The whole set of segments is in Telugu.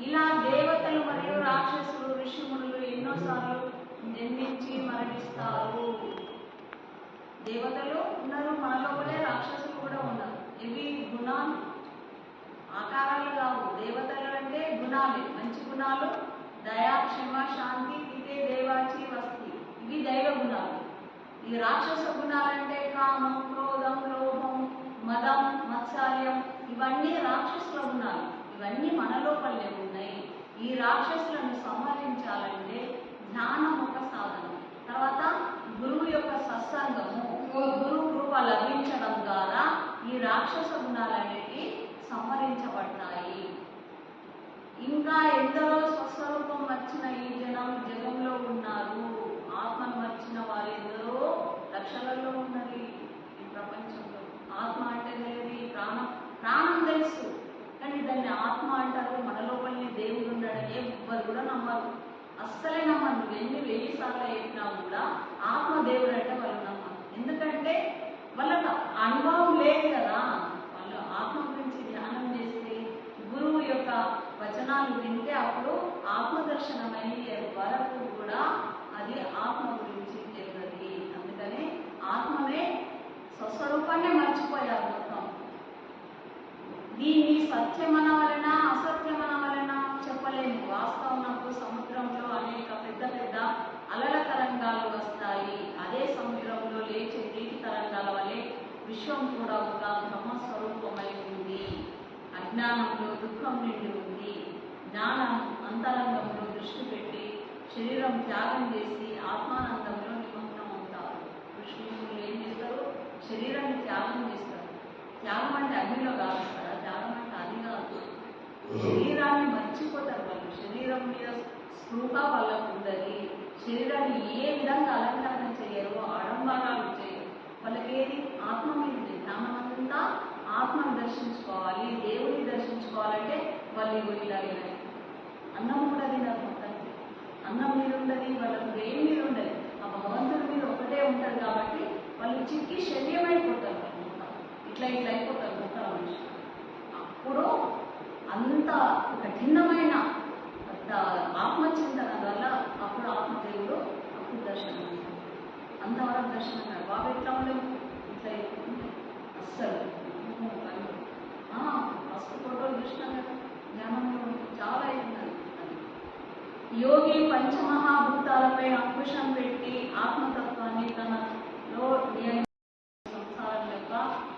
ఇలా దేవతలు మరియు రాక్షసులు ఋషిమునులు ఎన్నోసార్లు జన్మించి మరణిస్తారు. దేవతలు ఉన్నారు మన లోపలే రాక్షసులు కూడా ఉన్నారు. ఇవి గుణాలు ఆకారాలు కావు. దేవతలు అంటే గుణాలు మంచి గుణాలు దయా క్షమ శాంతి ఇదే దేవాచి వస్తి. ఇవి దైవ గుణాలు. ఈ రాక్షస గుణాలంటే కామం క్రోధం లోభం మదం మత్సర్యం ఇవన్నీ రాక్షసుల గుణాలు. ఇవన్నీ మనలోపలే ఉన్నాయి. ఈ రాక్షసులను సంహరించాలంటే జ్ఞానం ఒక సాధనం. తర్వాత గురువు యొక్క సత్సంగము. గురు కృప లభించడం ద్వారా ఈ రాక్షస గుణాలనేవి సంహరించబడ్డాయి. ఇంకా ఎందరో స్వస్వరూపం వచ్చిన ఈ జనం జగంలో ఉన్నారు ఆత్మను వచ్చిన వారు ఎందరో లక్షలలో ఉన్నది ఈ ప్రపంచంలో ఆత్మ అంటే తెలియదు ఈ ప్రాణం ప్రాణం తెలుసు కానీ దాన్ని ఆత్మ అంటారు మన లోపలనే దేవుడు ఉన్నాడని ఎవ్వరు కూడా నమ్మరు. అస్సలే నమ్మరు. నువ్వు ఎన్ని వెయ్యి సార్లు చెప్పినా కూడా ఆత్మదేవుడు అంటే వాళ్ళు నమ్మరు. ఎందుకంటే వాళ్ళకి అనుభవం లేదు కదా. వాళ్ళు ఆత్మ గురించి ధ్యానం చేస్తే గురువు యొక్క వచనాలు వింటే అప్పుడు ఆత్మదర్శనమయ్యే వరకు కూడా అది ఆత్మ గురించి తెలియదు. అందుకనే ఆత్మనే స్వస్వరూపాన్ని మర్చిపోయారు మొత్తం. దీన్ని సత్యమన వలన అసత్య చెప్పలేము వాస్తవనకు సముద్రంలో అనేక పెద్ద పెద్ద అలల తరంగాలు వస్తాయి. అదే సముద్రంలో లేచే నీటి తరంగాల వలె విశ్వం కూడా ఒక బ్రహ్మస్వరూపమై ఉంది. అజ్ఞానంలో దుఃఖం నిండి ఉంది. జ్ఞానం అంతరంగంలో దృష్టి పెట్టి శరీరం త్యాగం చేసి ఆత్మానందంలో నిమగ్నం అవుతారు కృష్ణులు ఏం చేస్తారు? శరీరాన్ని త్యాగం చేస్తారు. త్యాగం అంటే అగ్నిలో కాదు కదా త్యాగం అంటే అది కాదు శరీరాన్ని మర్చిపోతారు వాళ్ళు. శరీరం మీద స్పృహ వాళ్ళకు ఉందని శరీరాన్ని ఏ విధంగా అలంకరణ చేయరు ఆడంబరాలు చేయరు. వాళ్ళకి ఏది ఆత్మ మీద ఉంది. ఆత్మను దర్శించుకోవాలి దేవుని దర్శించుకోవాలంటే వాళ్ళు ఇలా అన్నం కూడా తినరు మొత్తానికి. అన్నం మీద ఉండదు వాళ్ళకు దేని మీద ఉండదు. యోగి పంచమహాభూతాలపై అంకుశం పెట్టి ఆత్మతత్వాన్ని తనలో నియ- సంసారం యొక్క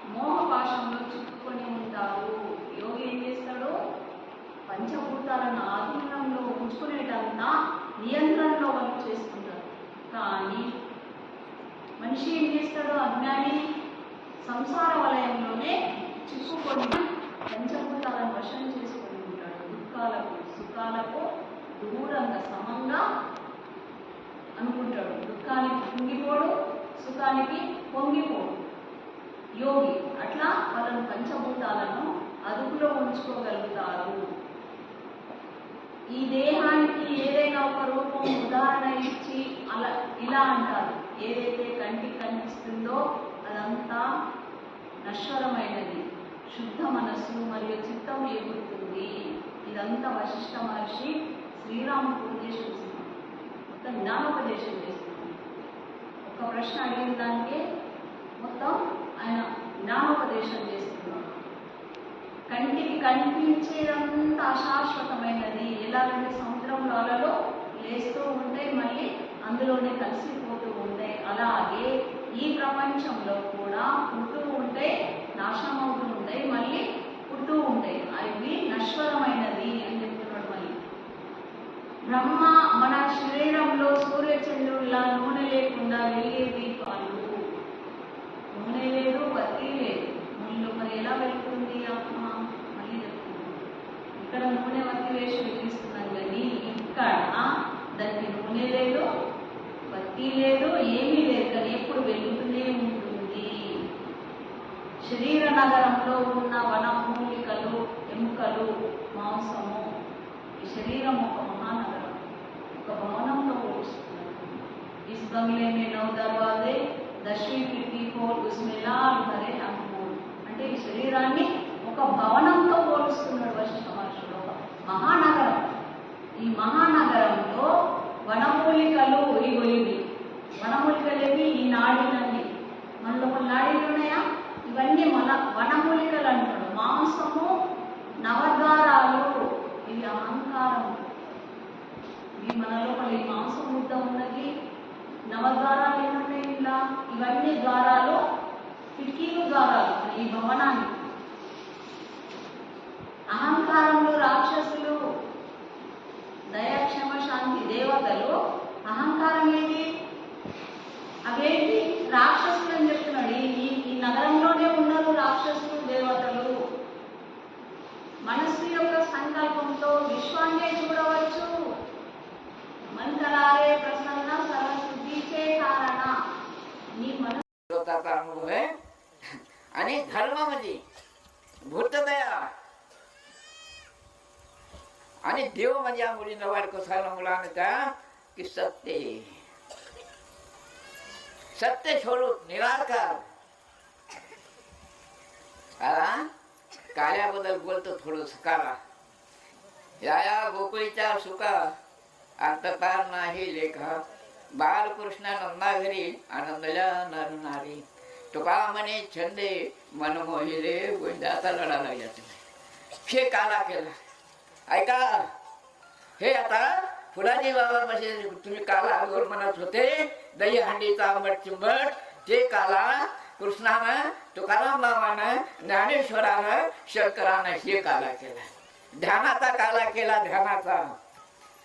మోహపాశంలో చిక్కుకొని ఉంటారు యోగి ఏం చేస్తాడు? పంచభూతాలను ఆధీనంలో ఉంచుకునేటంతా నియంత్రణలో వాళ్ళు చేసుకుంటారు కానీ మనిషి ఏం చేస్తాడు? అజ్ఞాని సంసార వలయంలోనే చిక్కుకొని పంచభూతాలను వశం చేసుకొని ఉంటాడు. దుఃఖాలకు సుఖాలకు దూరంగా సమంగా అనుకుంటాడు. దుఃఖానికి కుంగిపోడు సుఖానికి పొంగిపోడు. యోగి అట్లా వాళ్ళను పంచభూతాలను అదుపులో ఉంచుకోగలుగుతారు ఈ దేహానికి ఏదైనా ఒక రూపం ఉదాహరణ ఇచ్చి అలా ఇలా అంటారు. ఏదైతే కంటికి కనిపిస్తుందో అదంతా నశ్వరమైనది. శుద్ధ మనస్సు మరియు చిత్తం ఎగురుతుంది ఇదంతా వశిష్ఠ మహర్షి శ్రీరాముడు ఉపదేశిస్తున్నాడు మొత్తం జ్ఞానోపదేశం చేస్తున్నాడు ఒక ప్రశ్న అడిగిన దానికే మొత్తం ఆయన జ్ఞానోపదేశం చేస్తున్నాడు. కంటికి కనిపించేదంతా అశాశ్వతమైనది. ఎలాగంటే సముద్రంలో అలలో లేస్తూ ఉంటాయి మళ్ళీ అందులోనే కలిసిపోతూ ఉంటాయి అలాగే ఈ ప్రపంచంలో కూడా పుడుతూ ఉంటాయి నాశనం అవుతూ ఉంటాయి మళ్ళీ పుడుతూ ఉంటాయి అవి నశ్వరమైనది అని బ్రహ్మ మన శరీరంలో సూర్యచంద్రుల నూనె లేకుండా వెలిగే దీపాలు నూనె లేదు బతి లేదు. ముళ్ళు మరి ఎలా వెళ్తుంది ఆత్మ? మళ్ళీ ఇక్కడ నూనె వత్తి వేసి వెలిగిస్తున్నాం కానీ ఇక్కడ దానికి నూనె లేదు బతి లేదు ఏమీ లేదు కానీ ఎప్పుడు వెలుగుతూనే ఉంటుంది. శరీర నగరంలో ఉన్న వనమూలికలు ఎముకలు మాంసము ఈ శరీరం ఒక మహానగరం ఒక భవనంతో పోలుస్తున్నారు इस बंगले में नौ दरवाजे दसवीं खिड़की खोल उसमें लाल भरे अंगूर అంటే ఈ శరీరాన్ని ఒక భవనంతో పోలుస్తున్నాడు ద్వారాలు భవనాన్ని అహంకారంలో రాక్షసులు దయాక్షమ శాంతి దేవతలు అహంకారం ఏంటి? అవేంటి? రాక్షసులు అని చెప్తున్నాడు. ఈ- ఈ నగరంలోనే ఉన్నారు రాక్షసులు దేవతలు. మనస్సు యొక్క సంకల్పంతో విశ్వాన్నే చూడవచ్చు. మంతరారే ప్రసన్న సరస్వతి చే కారణ. నీ మనసు आणि धर्म म्हणजे भूतदया. आणि देव म्हणजे या मुलीनं वाट कसायला मुलाने त्या की? सत्य. सत्य स्वरूप निराकार. कार्याबद्दल बोलतो थोडस कारा. या या गोकुळीच्या सुका अंतकार नाही लेखा. बालकृष्ण नंदा घरी आनंदल्या नर नारी तुका म्हणे छंदे मन मोहिले गोंजाचा लढा लागला हे काला केला. ऐका हे आता फुलाजी बाबा म्हणजे तुम्ही काला गोर म्हणत होते दही हंडीचा आंबट चिंबट ते काला कृष्णानं तुकाराम बाबानं ज्ञानेश्वरानं शंकरानं हे काला केला. ध्यानाचा काला केला ध्यानाचा.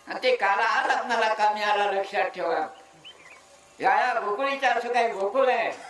आणि ते काला आज आपणाला कामी आला लक्षात ठेवा. या या गोकुळीच्या असं काही गोकुळ आहे.